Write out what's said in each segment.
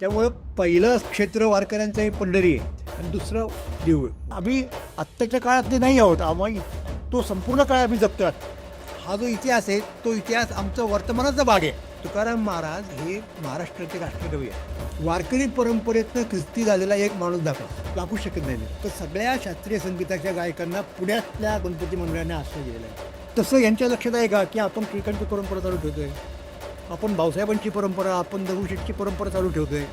त्यामुळं पहिलं क्षेत्र वारकऱ्यांचं हे पंढरी आहे. आणि दुसरं देऊळ. आम्ही आत्ताच्या काळातले नाही आहोत. आम्ही तो संपूर्ण काळ आम्ही जपतो हा जो इतिहास आहे तो इतिहास आमचा वर्तमानाचा भाग आहे. तुकाराम महाराज हे महाराष्ट्राचे राष्ट्रकवी आहे वारकरी परंपरेतनं ख्रिस्ती झालेला एक माणूस दाखवा. दाखवू शकत नाही तर सगळ्या शास्त्रीय संगीताच्या गायकांना पुण्यातल्या गणपती मंडळाने आश्रय दिलेला आहे. तसं यांच्या लक्षात आहे का की आपण टिळकांची परंपरा चालू ठेवतोय? आपण भाऊसाहेबांची परंपरा आपण दगडूशेठची परंपरा चालू ठेवतोय.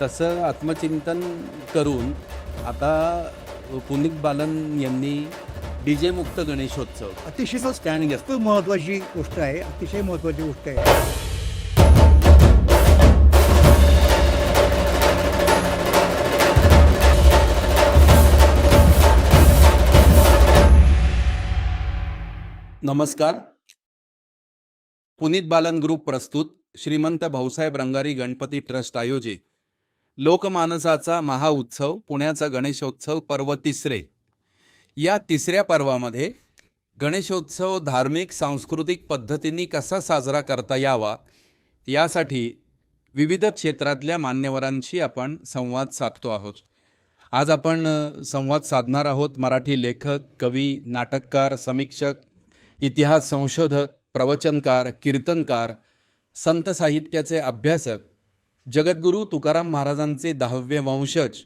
तसं आत्मचिंतन करून आता पुनीत बालन यांनी डी जे मुक्त गणेशोत्सव अतिशय स्टँड जास्त महत्त्वाची गोष्ट आहे अतिशय महत्त्वाची गोष्ट आहे. नमस्कार. पुनीत बालन ग्रुप प्रस्तुत श्रीमंत भाऊसाहेब रंगारी गणपती ट्रस्ट आयोजित. लोकमानसाचा महाउत्सव पुण्याचा गणेशोत्सव पर्व तिसरे. या तिसऱ्या पर्वामध्ये गणेशोत्सव धार्मिक सांस्कृतिक पद्धतींनी कसा साजरा करता यावा यासाठी विविध क्षेत्रातल्या मान्यवरांशी आपण संवाद साधतो आहोत. आज आपण संवाद साधणार आहोत मराठी लेखक कवी नाटककार समीक्षक इतिहास संशोधक प्रवचनकार कीर्तनकार संत साहित्याचे अभ्यासक जगद्गुरू तुकाराम महाराजांचे दहावे वंशज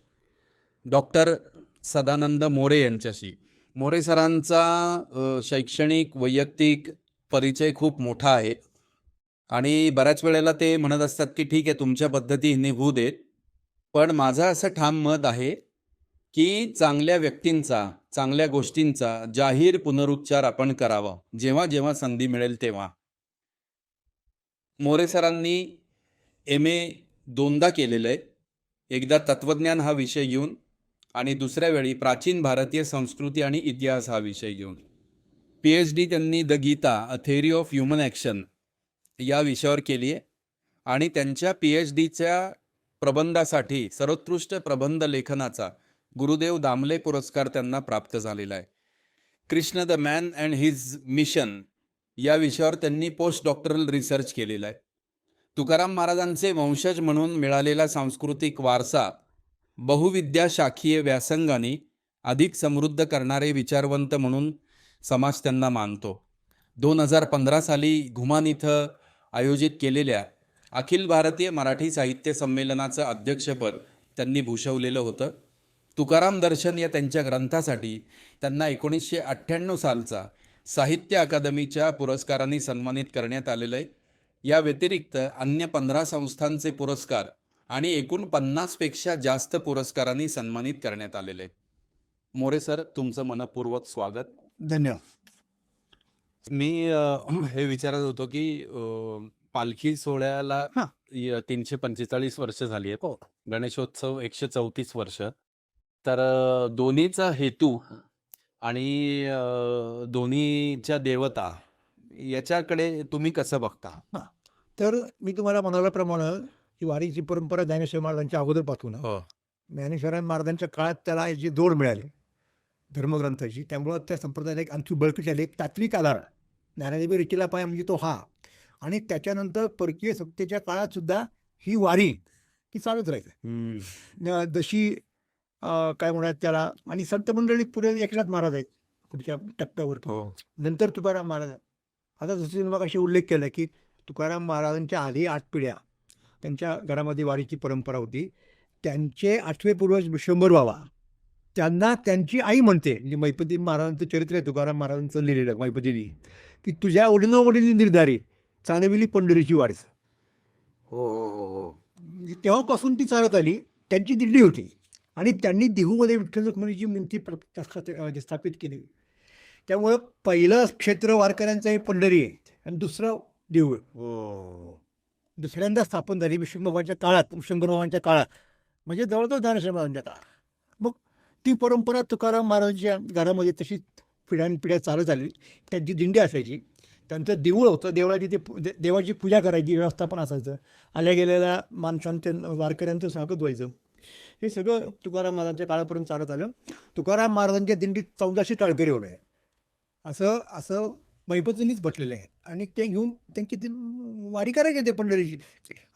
डॉक्टर सदानंद मोरे यांच्याशी. मोरे सरांचा शैक्षणिक वैयक्तिक परिचय खूप मोठा आहे. आणि बऱ्याच वेळेला ते म्हणत असतात की ठीक आहे तुमच्या पद्धतीने होऊ देत. पण माझं असं ठाम मत आहे की चांगल्या व्यक्तींचा चांगल्या गोष्टींचा जाहीर पुनरुच्चार आपण करावा. जेव्हा जेव्हा संधी मिळेल तेव्हा. मोरे सरांनी एम ए दोनदा केलेलं आहे. एकदा तत्त्वज्ञान हा विषय घेऊन आणि दुसऱ्या वेळी प्राचीन भारतीय संस्कृती आणि इतिहास हा विषय घेऊन. पी एच डी त्यांनी the Gita a theory of human action या विषयावर केली आहे. आणि त्यांच्या पी एच डीच्या प्रबंधासाठी सर्वोत्कृष्ट प्रबंध लेखनाचा गुरुदेव दामले पुरस्कार त्यांना प्राप्त झालेला आहे. Krishna the man and his mission या विषयावर त्यांनी पोस्ट डॉक्टरल रिसर्च केलेला आहे. तुकाराम महाराजांचे वंशज म्हणून मिळालेला सांस्कृतिक वारसा बहुविद्या शाखीय व्यासंगाने अधिक समृद्ध करणारे विचारवंत म्हणून समाज त्यांना मानतो. दोन हजार पंधरा साली घुमान इथं आयोजित केलेल्या अखिल भारतीय मराठी साहित्य संमेलनाचं अध्यक्षपद त्यांनी भूषवलेलं होतं. तुकाराम दर्शन या त्यांच्या ग्रंथासाठी त्यांना एकोणीसशे अठ्ठ्याण्णव सालचा साहित्य अकादमीच्या पुरस्कारांनी सन्मानित करण्यात आलेलं आहे. या व्यतिरिक्त अन्य पंधरा संस्थांचे पुरस्कार आणि एकूण पन्नासपेक्षा जास्त पुरस्कारांनी सन्मानित करण्यात आलेले आहे. मोरे सर तुमचं मनपूर्वक स्वागत. धन्यवाद. मी हे विचारत होतो की पालखी सोहळ्याला तीनशे पंचेचाळीस वर्ष झाली आहेत. हो. गणेशोत्सव एकशे चौतीस वर्ष. तर दोन्हीचा हेतू आणि दोन्हीच्या देवता याच्याकडे तुम्ही कसं बघता? तर मी तुम्हाला म्हणाल्याप्रमाणे ही वारीची परंपरा ज्ञानेश्वर महाराजांच्या अगोदरपासून. हो. ज्ञानेश्वर महाराजांच्या काळात त्याला याची जोड मिळाली धर्मग्रंथाची त्यामुळं त्या संप्रदायाला एक आणखी बळकटी आली एक तात्विक आधार. ज्ञानदेवी रिचीला पाय म्हणजे तो हा. आणि त्याच्यानंतर परकीय सत्तेच्या काळात सुद्धा ही वारी ही चालत राहायचं जशी काय म्हणतात त्याला? आणि संत मंडळी पुढे एकनाथ महाराज आहेत पुढच्या टप्प्यावर हो. नंतर तुकाराम महाराज आता जसं तुम्ही अशी उल्लेख केला की तुकाराम महाराजांच्या आधी आठ पिढ्या त्यांच्या घरामध्ये वारीची परंपरा होती. त्यांचे आठवे पूर्वज विश्वंभर बाबा. त्यांना त्यांची आई म्हणते म्हणजे मैपती महाराजांचं चरित्र आहे तुकाराम महाराजांचं लिहिलेलं मैपतीनी की तुझ्या वडिलोवडील निर्धारी चांदविली पंढरीची वारीच हो हो हो. तेव्हापासून ती चालत आली. त्यांची दिंडी होती. आणि त्यांनी देहूमध्ये विठ्ठल रुक्मिणीची मूर्ती प्र- स्थापित केली. त्यामुळं पहिलं क्षेत्र वारकऱ्यांचं हे पंढरी आहे आणि दुसरं देऊळ. हो. दुसऱ्यांदा स्थापन झाली विष्णुबाबांच्या काळात शंकरबाबांच्या काळात. म्हणजे जवळजवळ ज्ञानेश्वर महाराजांच्या काळात. मग ती परंपरा तुकाराम महाराजांच्या घरामध्ये तशी पिढ्यानपिढ्या चालत आली त्यांची दिंडी असायची. त्यांचं देऊळ होतं. देवळाची ते देवाची पूजा करायची व्यवस्थापन असायचं. आल्या गेलेल्या माणसांचं वारकऱ्यांचं स्वागत व्हायचं. हे सगळं तुकाराम महाराजांच्या काळापर्यंत चालत आलं. तुकाराम महाराजांच्या दिंडीत चौदाशे टाळकरी होते असं असं मैपतीनेच बसलेले आहेत. आणि ते घेऊन त्यांची ती वारी करायची ते पंढरीची.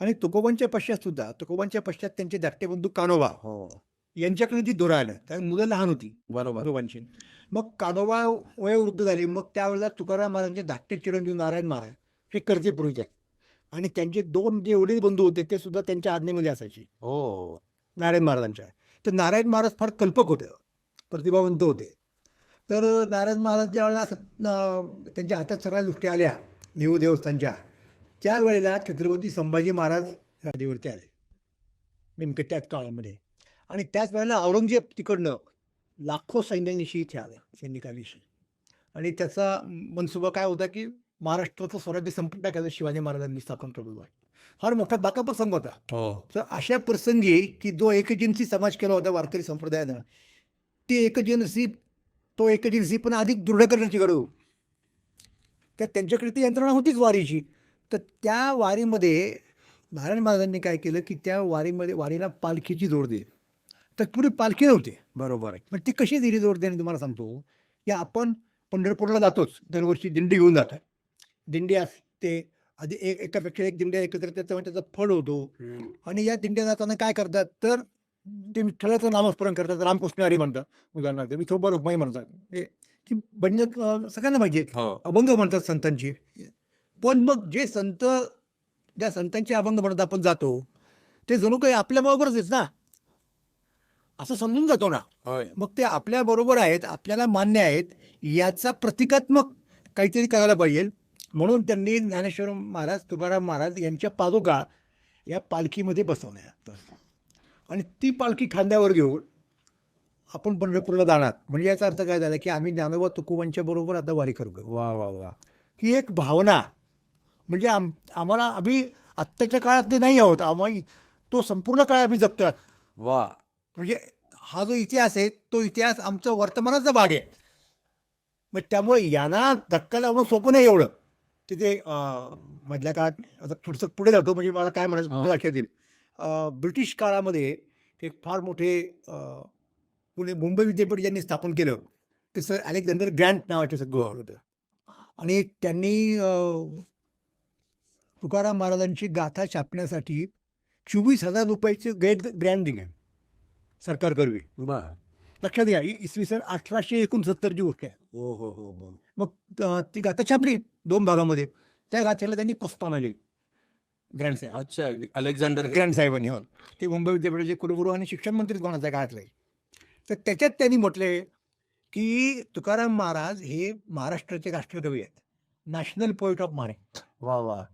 आणि तुकोबांच्या पश्चात सुद्धा तुकोबांच्या पश्चात त्यांचे धाकटे बंधू कानोबा हो. यांच्याकडे ती दोरा आलं. कारण मुलं लहान होती. बरोबर. तुकोबांची. मग कानोबा वयोवृद्ध झाली. मग त्यावेळेला तुकाराम महाराजांचे धाकटे चिरंजीव नारायण महाराज हे करते पूर्वीचे आणि त्यांचे दोन जे वडील बंधू होते ते सुद्धा त्यांच्या आज्ञेमध्ये असायचे. हो. नारायण महाराजांच्या तर नारायण महाराज फार कल्पक होते. प्रतिभावंत होते. तर नारायण महाराज ज्या वेळेला त्यांच्या हातात सगळ्या गोष्टी आल्या. नेऊ देवस्थानच्या. त्यावेळेला छत्रपती संभाजी महाराज गादीवरती आले. नेमकं त्याच काळामध्ये. आणि त्याच वेळेला औरंगजेब तिकडनं लाखो सैन्यानिशी इथे आले सैनिकांविषयी. आणि त्याचा मनसुबा काय होता की महाराष्ट्राचं स्वराज्य संपून टाकायचं शिवाजी महाराजांनी स्थापन ठरवलं फार मोठा बाका प्रसंग होता. हो. तर अशा प्रसंगी की जो एकजिन्सी समाज केला होता वारकरी संप्रदायानं ते एकजिन्सी तो एकजिन्सी पण अधिक दृढ करण्याची गरज तर त्यांच्याकडे ती यंत्रणा होतीच वारीची. तर त्या वारीमध्ये नारायण महाराजांनी काय केलं की त्या वारीमध्ये वारीला पालखीची जोड दे तर पुढे पालखी नव्हती. बरोबर आहे. पण ती कशी दिली जोड दे तुम्हाला सांगतो. की आपण पंढरपूरला जातोच. दरवर्षी दिंडी घेऊन जातात. दिंडी असते आधी एक एकापेक्षा एक दिंड्या एकत्र येतात तेव्हा त्याचा फळ होतो. आणि या दिंड्या जाताना काय करतात? तर ते विठ्ठलाचं नामस्मरण करतात. रामकृष्ण हरी म्हणतात उदाहरणार्थ विठोबा रुक्माई म्हणतात. ती बंद अं, सगळ्यांना पाहिजे हो. अभंग म्हणतात संतांची. पण मग जे संत ज्या संतांचे अभंग म्हणत आपण जातो ते जणू काही आपल्या बरोबरच आहेत ना? असं समजून जातो ना? मग ते आपल्या बरोबर आहेत आपल्याला मान्य आहेत याचा प्रतिकात्मक काहीतरी करायला पाहिजे. म्हणून त्यांनी ज्ञानेश्वर महाराज तुकाराम महाराज यांच्या पादुका या पालखीमध्ये बसवल्या. आणि ती पालखी खांद्यावर घेऊन आपण पंढरपूरला जाणार. म्हणजे याचा अर्थ काय झाला की आम्ही ज्ञानोबा तुकोबांच्या बरोबर आता वारी करतो वा वा वा. ही एक भावना. म्हणजे आम आम्हाला आम्ही आत्ताच्या काळात ते नाही आहोत. आम्ही तो संपूर्ण काळ आम्ही जगतो वा. म्हणजे हा जो इतिहास आहे तो इतिहास आमचा वर्तमानाचा भाग आहे. मग त्यामुळे यांना धक्का लावणं सोपं नाही एवढं. तिथे मधल्या काळात आता थोडंसं पुढे जातो म्हणजे मला काय म्हणायचं लक्षात येईल. ब्रिटिश काळामध्ये एक फार मोठे पुणे मुंबई विद्यापीठ ज्यांनी स्थापन केलं ते सर अलेक्झांडर ग्रँट नावाचे सगळं होतं. आणि त्यांनी तुकाराम महाराजांची गाथा छापण्यासाठी चोवीस हजार रुपयाचे गैर ग्रँट दिले सरकारकरवी. लक्षात घ्या ही इसवी सन अठराशे एकोणसत्तरची गोष्ट आहे. हो हो हो हो. मग अं, ती गाथा छापली दोन भागामध्ये. त्या गाथेला त्यांनी प्रस्तावना लिहिली. ग्रँड साहेब. अच्छा अलेक्झांडर. ग्रँड साहेबांनी हो. ते मुंबई विद्यापीठाचे कुलगुरू आणि शिक्षण मंत्री कोणाच्या काळातले तर त्याच्यात त्यांनी म्हटले की तुकाराम महाराज हे महाराष्ट्राचे राष्ट्रकवी आहेत. नॅशनल पोएट ऑफ महाराष्ट्र वा वा.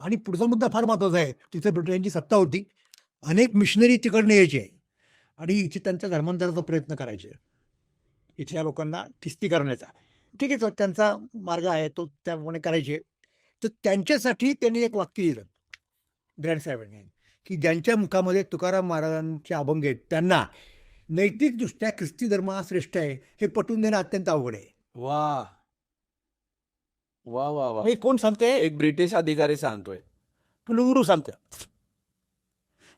आणि पुढचा मुद्दा फार महत्त्वाचा आहे. तिथे ब्रिटनची सत्ता होती. अनेक मिशनरी तिकडनं यायचे. आणि इथे त्यांच्या धर्मांतराचा प्रयत्न करायचे इथल्या लोकांना ख्रिस्ती करण्याचा. ठीक आहे तो त्यांचा मार्ग आहे तो त्याप्रमाणे करायचे. तर त्यांच्यासाठी त्यांनी एक वाक्य दिलं ग्रँड साहेबांनी. की ज्यांच्या मुखामध्ये तुकाराम महाराजांचे अभंग आहेत त्यांना नैतिकदृष्ट्या ख्रिस्ती धर्म हा श्रेष्ठ आहे हे पटवून देणं अत्यंत अवघड आहे. वा वा वा वा हे कोण सांगते एक ब्रिटिश अधिकारी सांगतोय. कुलगुरू सांगतं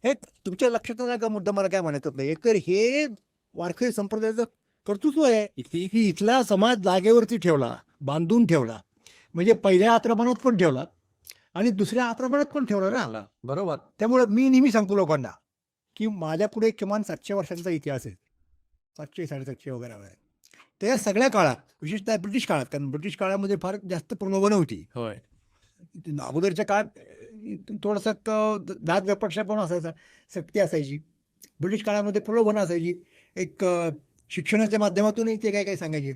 हे तुमच्या लक्षात आला का मुद्दा मला काय म्हणायचं नाही एकतर हे वारकरी संप्रदायाचं कर्तृत्व आहे. की की इथला समाज जागेवरती ठेवला बांधून ठेवला. म्हणजे पहिल्या आक्रमणात पण ठेवला आणि दुसऱ्या आक्रमणात पण ठेवला ना. आला. बरोबर. त्यामुळे मी नेहमी सांगतो लोकांना की माझ्या पुढे किमान सातशे वर्षांचा इतिहास आहे. सातशे साडेसातशे वगैरे वगैरे त्या सगळ्या काळात विशेषतः ब्रिटिश काळात कारण ब्रिटिश काळामध्ये फार जास्त प्रलोभनं होती. होय. अगोदरच्या काळात थोडंसं दात व्यापक्षा पण असायचा सक्ती असायची. ब्रिटिश काळामध्ये प्रलोभन असायची. एक शिक्षणाच्या माध्यमातूनही ते काय काय सांगायचे.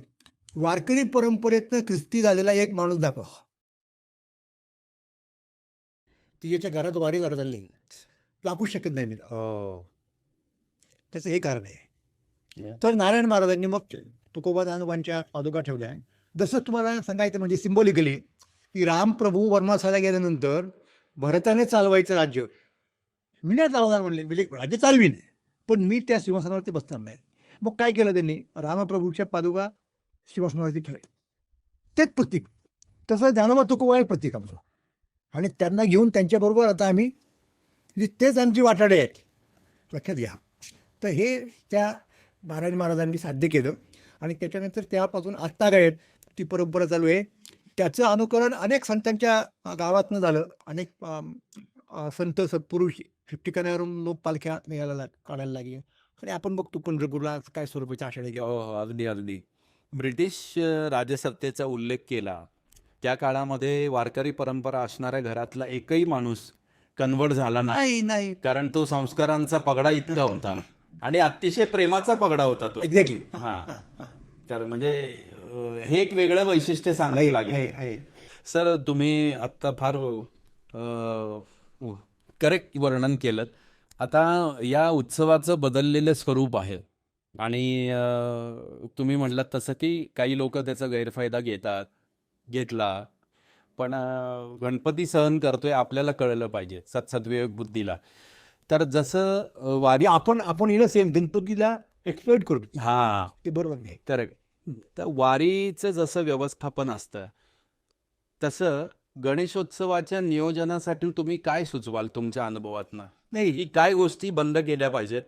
वारकरी परंपरेतनं ख्रिस्ती झालेला एक माणूस दाखव. ती याच्या घरात वारी करत आली. दाखवू शकत नाही मी. हो. त्याचं हे कारण आहे. तर नारायण महाराजांनी मग तुकोबा दानवांच्या पादुका ठेवल्या. जसं तुम्हाला सांगायचं म्हणजे सिम्बॉलिकली की रामप्रभू वनवासाला गेल्यानंतर भरताने चालवायचं राज्य. मी नाही चालवणार म्हणले. म्हणजे राज्य चालवीन. पण मी त्या सिंहासनावरती बसणार नाही. मग काय केलं त्यांनी? रामप्रभूच्या पादुका सिंहासनावरती ठेवले तेच प्रतीक. तसं ज्ञानोबा तुकोबा हे प्रतीक आमचं. आणि त्यांना घेऊन त्यांच्याबरोबर आता आम्ही म्हणजे तेच आमची वाटाडे आहेत. लक्षात घ्या. तर हे त्या महाराज महाराजांनी साध्य केलं. आणि त्याच्यानंतर त्यापासून आत्ता काय ती परंपरा चालू आहे. त्याचं अनुकरण अनेक संतांच्या गावातनं झालं. अनेक संत सत्पुरुष ठिकठिकाणावरून लोक पालख्या निघायला लाग- काढायला लागले. आणि आपण बघतो पंढरपूरला काय स्वरूपाच्या आषाढी हो हो अगदी अगदी. ब्रिटिश राजसत्तेचा उल्लेख केला त्या काळामध्ये वारकरी परंपरा असणाऱ्या घरातला एकही माणूस कन्वर्ट झाला नाही. नाही कारण तो संस्कारांचा पगडा इतका होता. आणि अतिशय प्रेमाचा पगडा होता तो. एक्झॅक्टली हा. तर म्हणजे हे एक वेगळं वैशिष्ट्य सांगायला लागेल. सर तुम्ही आत्ता फार करेक्ट वर्णन केलं आता या उत्सवाचं बदललेलं स्वरूप आहे. आणि तुम्ही म्हटलात तसं की काही लोक त्याचा गैरफायदा घेतात घेतला. पण गणपती सहन करतोय आपल्याला कळलं पाहिजे सत्सद्विवेक बुद्धीला. तर जसं वारी आपण आपण हिला सेम गणपतीला एक्सप्लोइट करू. हा. ते बरोबर नाही. तर तर वारीचं जसं व्यवस्थापन असतं तसं गणेशोत्सवाच्या नियोजनासाठी तुम्ही काय सुचवाल तुमच्या अनुभवातनं? नाही. की काय गोष्टी बंद केल्या पाहिजेत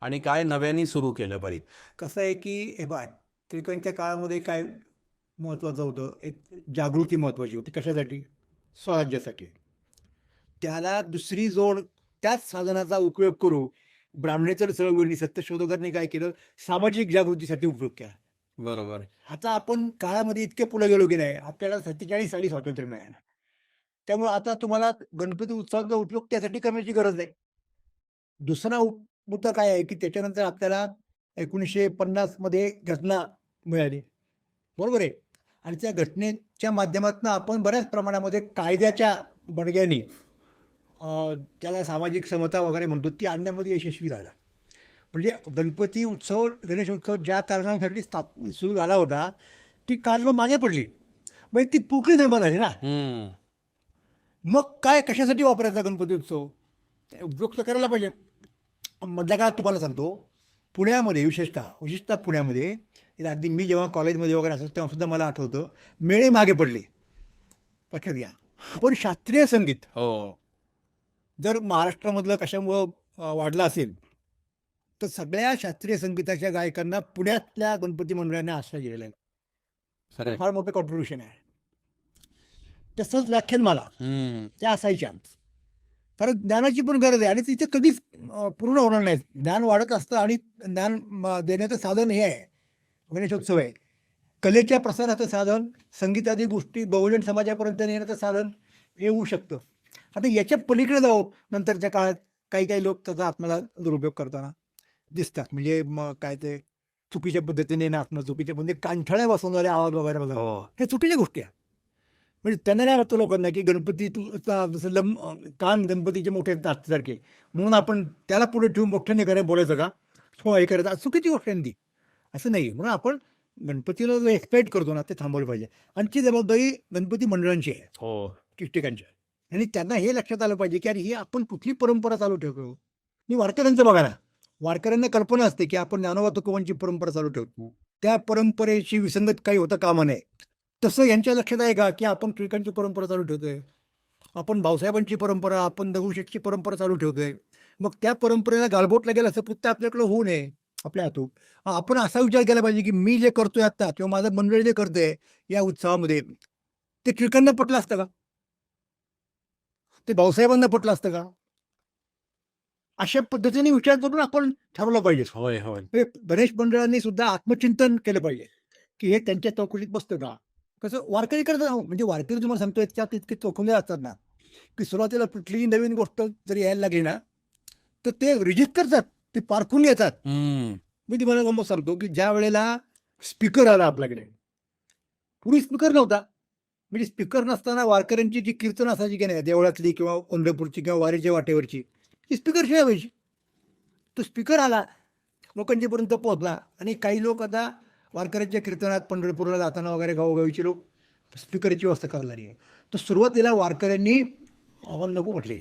आणि काय नव्याने सुरू केलं पाहिजे कसं आहे की हे बघ टिळकांच्या काळामध्ये काय महत्त्वाचं होतं एक जागृती महत्त्वाची होती. कशासाठी? स्वराज्यासाठी. त्याला दुसरी जोड त्याच साधनाचा उपयोग करू ब्राह्मणेतर चळवळी सत्यशोधकांनी काय केलं? सामाजिक जागृतीसाठी उपयोग केला. बरोबर. आता आपण काळामध्ये इतके पुढे गेलो की नाही आपल्याला सत्तेचाळीस साली स्वातंत्र्य मिळालं. त्यामुळे आता तुम्हाला गणपती उत्सवाचा उपयोग त्यासाठी करण्याची गरज नाही. दुसरा उप- मुद्दा काय आहे की त्याच्यानंतर आपल्याला एकोणीसशे पन्नासमध्ये घटना मिळाली. बरोबर आहे? आणि त्या घटनेच्या माध्यमातून आपण बऱ्याच प्रमाणामध्ये कायद्याच्या बडग्याने त्याला सामाजिक समता वगैरे म्हणतो ती आणण्यामध्ये यशस्वी झाला. म्हणजे गणपती उत्सव गणेश उत्सव ज्या कारणासाठी स्थाप सुरू झाला होता ती कारणं मागे पडली. म्हणजे ती पुकळी निर्माण झाली ना. मग काय कशासाठी वापरायचा गणपती उत्सव? उपयोग तर करायला पाहिजे. मधल्या काळात तुम्हाला सांगतो पुण्यामध्ये विशेषतः विशेषतः पुण्यामध्ये अगदी मी जेव्हा कॉलेजमध्ये वगैरे असायचो तेव्हा सुद्धा मला आठवतं मेळे मागे पडले. लक्षात घ्या. पण शास्त्रीय संगीत हो. जर महाराष्ट्रामधलं कशामुळं वाढलं असेल तर सगळ्या शास्त्रीय संगीताच्या गायकांना पुण्यातल्या गणपती मंडळाने आश्रय दिलेला आहे. फार मोठं कॉन्ट्रीब्युशन आहे. तसंच व्याख्यानमाला. त्या असायच्या कारण ज्ञानाची पण गरज आहे आणि तिथे कधीच पूर्ण होणार नाही. ज्ञान वाढत असतं आणि ज्ञान देण्याचं साधन हे आहे. गणेशोत्सव आहे. कलेच्या प्रसाराचं साधन संगीतादी गोष्टी बहुजन समाजापर्यंत नेण्याचं साधन हे होऊ शकतं. आता याच्या पलीकडे जाऊ नंतरच्या काळात काही काही लोक त्याचा आत्म्याला दुरुपयोग करताना. दिसतात. म्हणजे मग काय ते चुकीच्या पद्धतीने नाचणं चुकीच्या पद्धतीने कांठळ्या बसवणारे आवाज वगैरे बघा हो. हे चुकीच्या गोष्टी आहेत. म्हणजे त्यांना नाही वाटतं लोकांना की गणपती लम कान गणपतीचे मोठे नाचसारखे म्हणून आपण त्याला पुढे ठेवून मोठ्याने करे बोलायचं का? हो हे करायचं चुकीची गोष्ट आहे ती. असं नाही. म्हणून आपण गणपतीला जो एक्सपेक्ट करतो ना ते थांबवलं पाहिजे. आणि ती जबाबदारी गणपती मंडळांची आहे. हो. ठिकठिकाणची. आणि त्यांना हे लक्षात आलं पाहिजे की अरे ही आपण कुठली परंपरा चालू ठेवतो? मी वारकऱ्यांचं बघा ना. वारकऱ्यांना कल्पना असते की आपण ज्ञानोबा तुकोबांची परंपरा चालू ठेवतो. त्या परंपरेची विसंगत काही होता कामा नये. तसं यांच्या लक्षात आहे का की आपण टिळकांची परंपरा चालू ठेवतोय? आपण भाऊसाहेबांची परंपरा आपण दगडूशेठची परंपरा चालू ठेवतोय. मग त्या परंपरेला गालबोट लागेल असं कृत्य आपल्याकडे होऊ नये आपल्या हातून. आपण असा विचार केला पाहिजे की मी जे करतोय आता किंवा माझं मंडळ जे करतंय या उत्सवामध्ये ते टिळकांना पटलं असतं का? ते भाऊसाहेबांना पटलं असतं का? अशा पद्धतीने विचार करून आपण ठरवलं पाहिजे. होय होय. हे गणेश मंडळांनी सुद्धा आत्मचिंतन केलं पाहिजे. की हे त्यांच्या चौकशीत बसतं का? कसं वारकरी करत म्हणजे वारकरी तुम्हाला सांगतोय त्यात इतके चौकले असतात ना. की सुरुवातीला कुठलीही नवीन गोष्ट जरी यायला लागली ना तर ते रिजिट करतात. ते पारखून येतात. मी तुम्हाला गंमत सांगतो की ज्या वेळेला स्पीकर आला आपल्याकडे पूर्वी स्पीकर नव्हता. म्हणजे स्पीकर नसताना वारकऱ्यांची जी कीर्तन असायची की नाही देवळातली किंवा पंढरपूरची किंवा वारीच्या वाटेवरची ती स्पीकर शिवाय व्हायची तो स्पीकर आला लोकांच्यापर्यंत पोहोचला. आणि काही लोक आता वारकऱ्यांच्या कीर्तनात पंढरपूरला जाताना वगैरे गावोगावीचे लोक स्पीकरची व्यवस्था करणारी आहे तर सुरुवातीला वारकऱ्यांनी आव्हान नको म्हटले.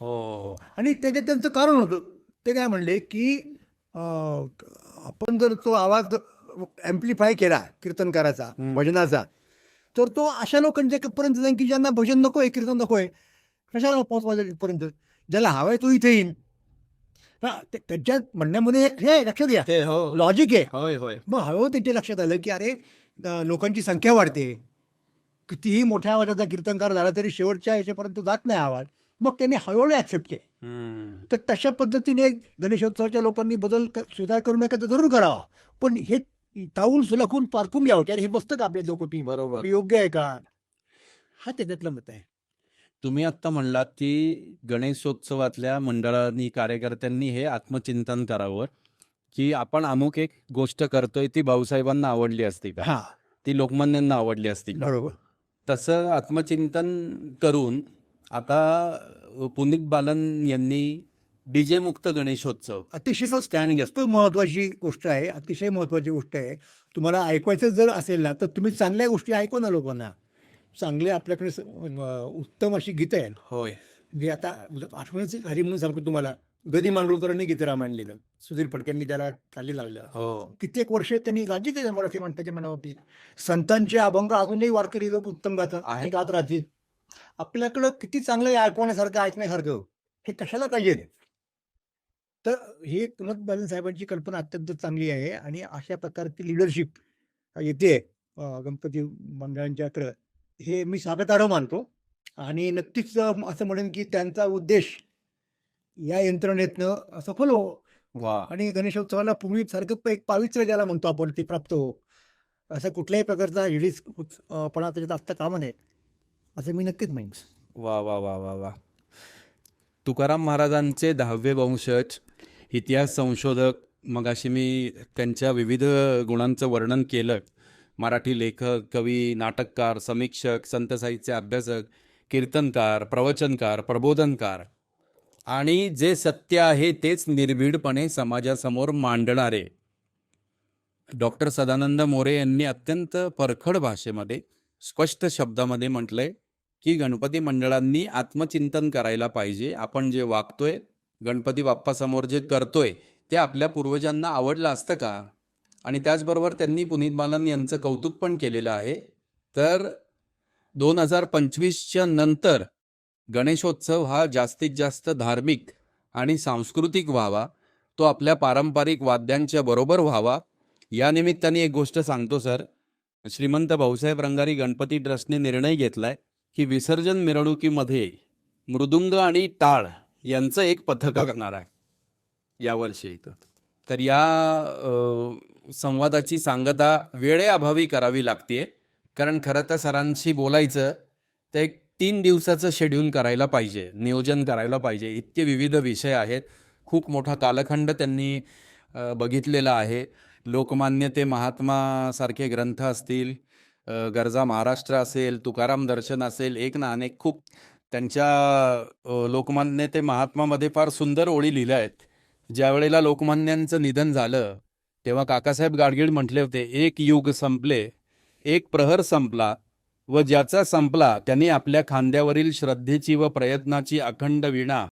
हो. आणि त्याच्यात त्यांचं कारण होतं. ते काय म्हणले की आपण जर तो आवाज ॲम्प्लिफाय केला कीर्तनकाराचा. भजनाचा तर तो अशा लोकांच्या पर्यंत जाईल की ज्यांना भजन नको आहे कीर्तन नको आहे कशाला पोहोचवायचं पर्यंत ज्याला हवाय तो इथे हा, ते- त्यांच्या म्हणण्यामध्ये हे लक्षात घ्या. ते हो. लॉजिक आहे. होय होय. मग हळूहळू त्यांच्या लक्षात आलं की अरे लोकांची संख्या वाढते. कितीही मोठ्या आवाजाचा कीर्तनकार झाला तरी शेवटच्या ह्याच्यापर्यंत जात नाही आवाज. मग त्यांनी हळूहळू ॲक्सेप्ट केले. तर तशा पद्धतीने गणेशोत्सवाच्या लोकांनी बदल स्वीकार करू नका तर जरूर करावा. पण हे ताऊल सुलखून पारखून घ्यावं हे बसतं का आपल्या डोकोटी बरोबर. योग्य आहे का? हा त्याच्यातलं मत आहे. तुम्ही आत्ता म्हणलात की गणेशोत्सवातल्या मंडळांनी कार्यकर्त्यांनी हे आत्मचिंतन करावं की आपण अमुक एक गोष्ट करतोय ती भाऊसाहेबांना आवडली असती का? हा. ती लोकमान्यांना आवडली असती का? बरोबर. तसं आत्मचिंतन करून आता पुनीत बालन यांनी डीजे मुक्त गणेशोत्सव अतिशय स्टँड जास्त महत्वाची गोष्ट आहे अतिशय महत्वाची गोष्ट आहे. तुम्हाला ऐकवायचं जर असेल ना तर तुम्ही चांगल्या गोष्टी ऐकवा ना लोकांना. चांगले आपल्याकडे उत्तम अशी गीतं आहेत. होय. म्हणजे आता आठवण्याची झाली म्हणून सांगतो तुम्हाला. गदी मांडुळकरांनी गीतं रामायण लिहिलं सुधीर फडक्यांनी त्याला चालली लावलं. हो. कित्येक वर्ष त्यांनी गाजी ते मराठी माणसाच्या मनावरती. संतांचे अभंग अजूनही वारकरी लोक उत्तम गातात. आहे. गात राहतील. आपल्याकडं किती चांगलं ऐकवण्यासारखं ऐकण्यासारखं. हे कशाला पाहिजे? तर ही पुनत बालन साहेबांची कल्पना अत्यंत चांगली आहे. आणि अशा प्रकारची लिडरशिप येते गणपती मंडळांच्याकडं. हे मी स्वागतार्ह मानतो. आणि नक्कीच असं म्हणेन की त्यांचा उद्देश या यंत्रणेतनं सफल हो. वा. आणि गणेशोत्सवाला पूर्वी सारखं एक पावित्र्य ज्याला म्हणतो आपण ते प्राप्त हो. असं कुठल्याही प्रकारचा हिडीस पणा त्याच्यात असता कामा नये असं मी नक्कीच म्हणेन. वा वा वा वा वा. तुकाराम महाराजांचे दहावे वंशज इतिहास संशोधक मगाशी मी त्यांच्या विविध गुणांचं वर्णन केलं. मराठी लेखक कवी नाटककार समीक्षक संत साहित्य अभ्यासक कीर्तनकार प्रवचनकार प्रबोधनकार. आणि जे सत्य आहे तेच निर्भीडपणे समाजासमोर मांडणारे. डॉक्टर सदानंद मोरे यांनी अत्यंत परखड भाषेमध्ये स्पष्ट शब्दामध्ये म्हटलंय की गणपती मंडळांनी आत्मचिंतन करायला पाहिजे. आपण जे वागतोय गणपती बाप्पासमोर जे करतोय ते आपल्या पूर्वजांना आवडलं असतं का? आणि त्याचबरोबर त्यांनी पुनीत बालन यांचं कौतुक पण केलेलं आहे. तर दोन हजार पंचवीसच्या नंतर गणेशोत्सव हा जास्तीत जास्त धार्मिक आणि सांस्कृतिक व्हावा तो आपल्या पारंपरिक वाद्यांच्या बरोबर व्हावा. या निमित्ताने एक गोष्ट सांगतो सर. श्रीमंत भाऊसाहेब रंगारी गणपती ट्रस्टने निर्णय घेतलाय की विसर्जन मिरवणुकीमध्ये मृदुंग आणि टाळ यांचं एक पथक करणार आहे. यावर्षी इथं. तर या संवादाची सांगता वेळेअभावी करावी लागते कारण खरं तर सरांशी बोलायचं तर एक तीन दिवसाचं शेड्यूल करायला पाहिजे नियोजन करायला पाहिजे. इतके विविध विषय आहेत. खूप मोठा कालखंड त्यांनी बघितलेला आहे. लोकमान्य ते महात्मासारखे ग्रंथ असतील गरजा महाराष्ट्र असेल तुकाराम दर्शन असेल एक ना अनेक खूप त्यांच्या लोकमान्य ते महात्मामध्ये फार सुंदर ओळी लिहिल्या आहेत. ज्यावेळेला लोकमान्यांचं निधन झालं तेव्हा काकासाहेब गाडगीळ म्हटले होते एक युग संपले एक प्रहर संपला व ज्याचा संपला त्यांनी आपल्या खांद्यावरील श्रद्धेची व प्रयत्नाची अखंड विणा